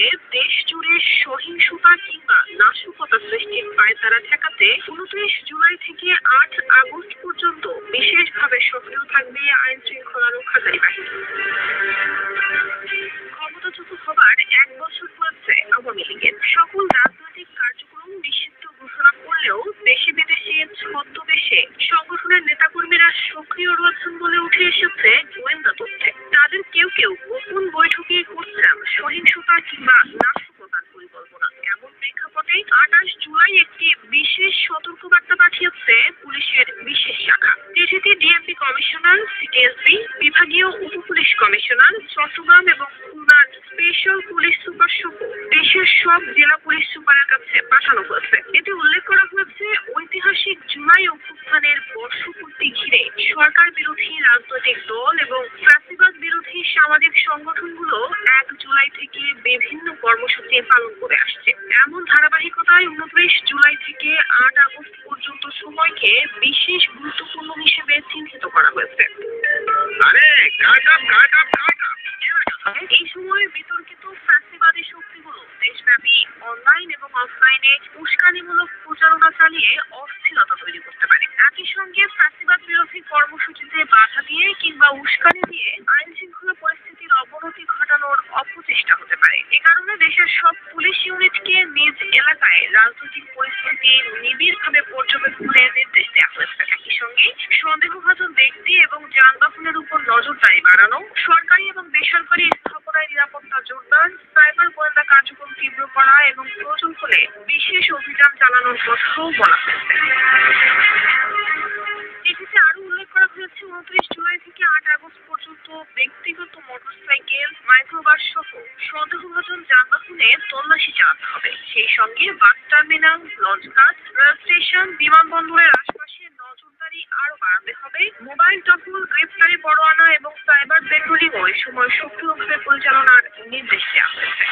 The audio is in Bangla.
করে দেশ জুড়ে সহিংসতা কিংবা নাশকতা সৃষ্টির পায়তারা ঠেকাতে উনত্রিশ জুলাই থেকে আট আগস্ট পর্যন্ত বিশেষভাবে সক্রিয় থাকবে আইন শৃঙ্খলা রক্ষাকারী বাহিনী। ক্ষমতাচ্যুত হবার এক বছর পড়েছে আওয়ামী লীগের সকল রাজনৈতিক কার্যক্রম নিষিদ্ধ ঘোষণা করলেও দেশে বিদেশে ছদ্মবেশে সংগঠনের নেতাকর্মীরা সক্রিয় রয়েছেন বলে উঠে এসেছে গোয়েন্দা তথ্যে। তাদের কেউ কেউ। গোপন বৈঠকে করছেন সহিংসতা কিংবা নাশকতার পরিকল্পনা। এমন প্রেক্ষাপটে আঠাশ জুলাই একটি বিশেষ সতর্কবার্তা পাঠিয়েছে পুলিশের বিশেষ শাখা। চিঠিতে ডিএমপি কমিশনার সিটিএসপি বিভাগীয় উপপুলিশ কমিশনার, চট্টগ্রাম এবং খুলনার স্পেশাল পুলিশ সুপার সহ দেশের সব জেলা পুলিশ সুপারের কাছে পাঠানো হয়েছে। এতে উল্লেখ করা হয়েছে, ঐতিহাসিক জুলাই অভ্যুত্থানের বর্ষপূর্তি ঘিরে সরকার বিরোধী রাজনৈতিক দল এবং সামাজিক সংগঠনগুলো এক জুলাই থেকে বিভিন্ন কর্মসূচি পালন করে আসছে। এমন ধারাবাহিকতায় উনত্রিশ জুলাই থেকে আট আগস্ট পর্যন্ত সময়কে বিশেষ গুরুত্বপূর্ণ হিসেবে চিহ্নিত করা হয়েছে। এই সময়ে বিতর্কিত ফ্যাসিবাদী শক্তিগুলো দেশব্যাপী অনলাইন এবং অফলাইনে উস্কানিমূলক প্রচারণা চালিয়ে অস্থিরতা তৈরি করতে পারে। একই সঙ্গে কর্মসূচিতে বাধা দিয়ে কিংবা উস্কানি দিয়ে আইন শৃঙ্খলা পরিস্থিতির অবনতি ঘটানোর অপচেষ্টা হতে পারে। এ কারণে দেশের সব পুলিশ ইউনিটকে নিজ এলাকায় রাজনৈতিক পরিস্থিতি নিবিড়ভাবে পর্যবেক্ষণের নির্দেশ দেওয়া হয়েছে। একই সঙ্গে সন্দেহভাজন ব্যক্তি এবং যানবাহনের উপর নজরদারি বাড়ানো, সরকারি এবং বেসরকারি স্থাপনায় নিরাপত্তা জোরদার, সাইবার গোয়েন্দা কার্যক্রম তীব্র করা এবং প্রয়োজন হলে বিশেষ অভিযান চালানোর কথাও বলা হয়েছে। হয়েছে উনত্রিশ জুলাই থেকে আট আগস্ট পর্যন্ত ব্যক্তিগত মোটরসাইকেল মাইক্রোবাস সহ সন্দেহভাজন যানবাহনে তল্লাশি চালাতে হবে। সেই সঙ্গে বাস টার্মিনাল লঞ্চ ঘাট রেল স্টেশন, বিমানবন্দরের আশপাশে নজরদারি আরও বাড়াতে হবে। মোবাইল টহল, গ্রেফতারি পরোয়ানা এবং সাইবার পেট্রোলিংও এই সময় সক্রিয়ভাবে পরিচালনার নির্দেশ দেওয়া হয়েছে।